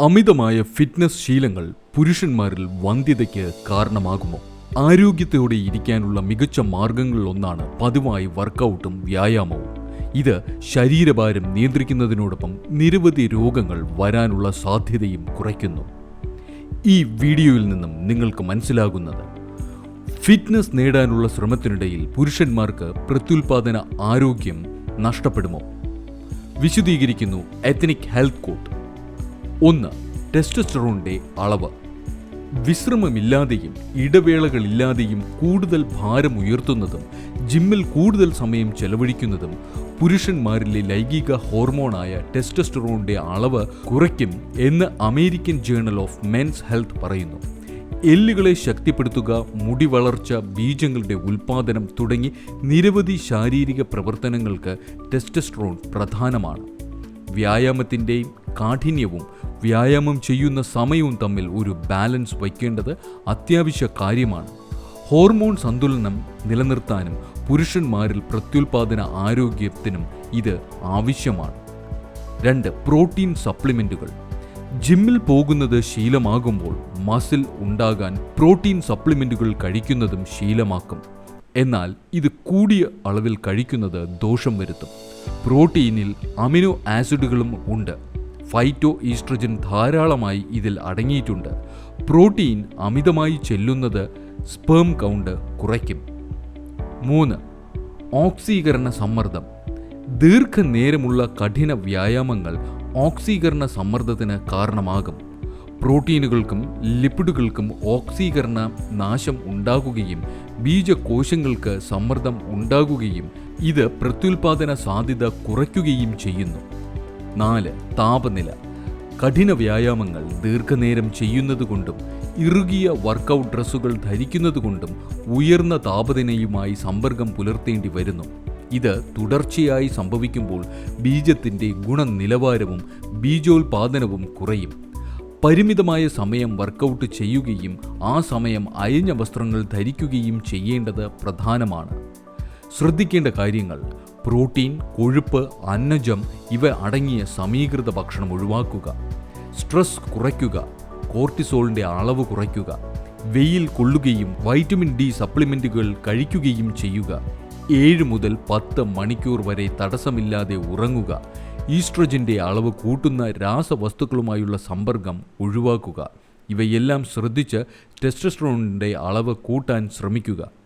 അമിതമായ ഫിറ്റ്നസ് ശീലങ്ങൾ പുരുഷന്മാരിൽ വന്ധ്യതയ്ക്ക് കാരണമാകുമോ? ആരോഗ്യത്തോടെ ഇരിക്കാനുള്ള മികച്ച മാർഗങ്ങളിലൊന്നാണ് പതിവായി വർക്കൗട്ടും വ്യായാമവും. ഇത് ശരീരഭാരം നിയന്ത്രിക്കുന്നതിനോടൊപ്പം നിരവധി രോഗങ്ങൾ വരാനുള്ള സാധ്യതയും കുറയ്ക്കുന്നു. ഈ വീഡിയോയിൽ നിന്നും നിങ്ങൾക്ക് മനസ്സിലാകുന്നത് ഫിറ്റ്നസ് നേടാനുള്ള ശ്രമത്തിനിടയിൽ പുരുഷന്മാർക്ക് പ്രത്യുൽപാദന ആരോഗ്യം നഷ്ടപ്പെടുമോ? വിശദീകരിക്കുന്നു എത്തനിക് ഹെൽത്ത് കോട്ട് ഒന്ന് ടെസ്റ്റസ്റ്ററോണിന്റെ അളവ്. വിശ്രമമില്ലാതെയും ഇടവേളകളില്ലാതെയും കൂടുതൽ ഭാരം ഉയർത്തുന്നതും ജിമ്മിൽ കൂടുതൽ സമയം ചെലവഴിക്കുന്നതും പുരുഷന്മാരിലെ ലൈംഗിക ഹോർമോണായ ടെസ്റ്റസ്റ്ററോണിന്റെ അളവ് കുറയ്ക്കും എന്ന് American Journal of Men's Health പറയുന്നു. എല്ലുകളെ ശക്തിപ്പെടുത്തുക മുടി വളർച്ച ബീജങ്ങളുടെ ഉൽപാദനം തുടങ്ങി നിരവധി ശാരീരിക പ്രവർത്തനങ്ങൾക്ക് ടെസ്റ്റസ്ട്രോൺ പ്രധാനമാണ്. വ്യായാമത്തിന്റെയും കാഠിന്യവും വ്യായാമം ചെയ്യുന്ന സമയവും തമ്മിൽ ഒരു ബാലൻസ് വയ്ക്കേണ്ടത് അത്യാവശ്യ കാര്യമാണ്. ഹോർമോൺ സന്തുലനം നിലനിർത്താനും പുരുഷന്മാരിൽ പ്രത്യുൽപാദന ആരോഗ്യത്തിനും ഇത് ആവശ്യമാണ്. രണ്ട് പ്രോട്ടീൻ സപ്ലിമെന്റുകൾ ജിമ്മിൽ പോകുന്നത് ശീലമാകുമ്പോൾ മസിൽ ഉണ്ടാകാൻ പ്രോട്ടീൻ സപ്ലിമെന്റുകൾ കഴിക്കുന്നതും ശീലമാക്കും. എന്നാൽ ഇത് കൂടിയ അളവിൽ കഴിക്കുന്നത് ദോഷം വരുത്തും. പ്രോട്ടീനിൽ അമിനോ ആസിഡുകളും ഉണ്ട്. ഫൈറ്റോ ഈസ്ട്രജൻ ധാരാളമായി ഇതിൽ അടങ്ങിയിട്ടുണ്ട്. പ്രോട്ടീൻ അമിതമായി ചെല്ലുന്നത് സ്പേം കൗണ്ട് കുറയ്ക്കും. മൂന്ന് ഓക്സീകരണ സമ്മർദ്ദം. ദീർഘനേരമുള്ള കഠിന വ്യായാമങ്ങൾ ഓക്സീകരണ സമ്മർദ്ദത്തിന് കാരണമാകും. പ്രോട്ടീനുകൾക്കും ലിപ്പിഡുകൾക്കും ഓക്സീകരണ നാശം ഉണ്ടാകുകയും ബീജകോശങ്ങൾക്ക് സമ്മർദ്ദം ഉണ്ടാകുകയും ഇത് പ്രത്യുൽപാദന സാധ്യത കുറയ്ക്കുകയും ചെയ്യുന്നു. നാല് താപനില. കഠിന വ്യായാമങ്ങൾ ദീർഘനേരം ചെയ്യുന്നതുകൊണ്ടും ഇറുകിയ വർക്കൗട്ട് ഡ്രസ്സുകൾ ധരിക്കുന്നതുകൊണ്ടും ഉയർന്ന താപനിലയുമായി സമ്പർക്കം പുലർത്തേണ്ടി വരുന്നു. ഇത് തുടർച്ചയായി സംഭവിക്കുമ്പോൾ ബീജത്തിന്റെ ഗുണനിലവാരവും ബീജോൽപാദനവും കുറയും. പരിമിതമായ സമയം വർക്കൗട്ട് ചെയ്യുകയും ആ സമയം അയഞ്ഞ വസ്ത്രങ്ങൾ ധരിക്കുകയും ചെയ്യേണ്ടത് പ്രധാനമാണ്. ശ്രദ്ധിക്കേണ്ട കാര്യങ്ങൾ. പ്രോട്ടീൻ കൊഴുപ്പ് അന്നജം ഇവ അടങ്ങിയ സമീകൃത ഭക്ഷണം ഒഴിവാക്കുക. സ്ട്രെസ് കുറയ്ക്കുക. കോർട്ടിസോളിന്റെ അളവ് കുറയ്ക്കുക. വെയിൽ കൊള്ളുകയും വൈറ്റമിൻ ഡി സപ്ലിമെന്റുകൾ കഴിക്കുകയും ചെയ്യുക. ഏഴ് മുതൽ പത്ത് മണിക്കൂർ വരെ തടസ്സമില്ലാതെ ഉറങ്ങുക. ഈസ്ട്രജന്റെ അളവ് കൂട്ടുന്ന രാസവസ്തുക്കളുമായുള്ള സമ്പർക്കം ഒഴിവാക്കുക. ഇവയെല്ലാം ശ്രദ്ധിച്ച് ടെസ്റ്റസ്ട്രോണിന്റെ അളവ് കൂട്ടാൻ ശ്രമിക്കുക.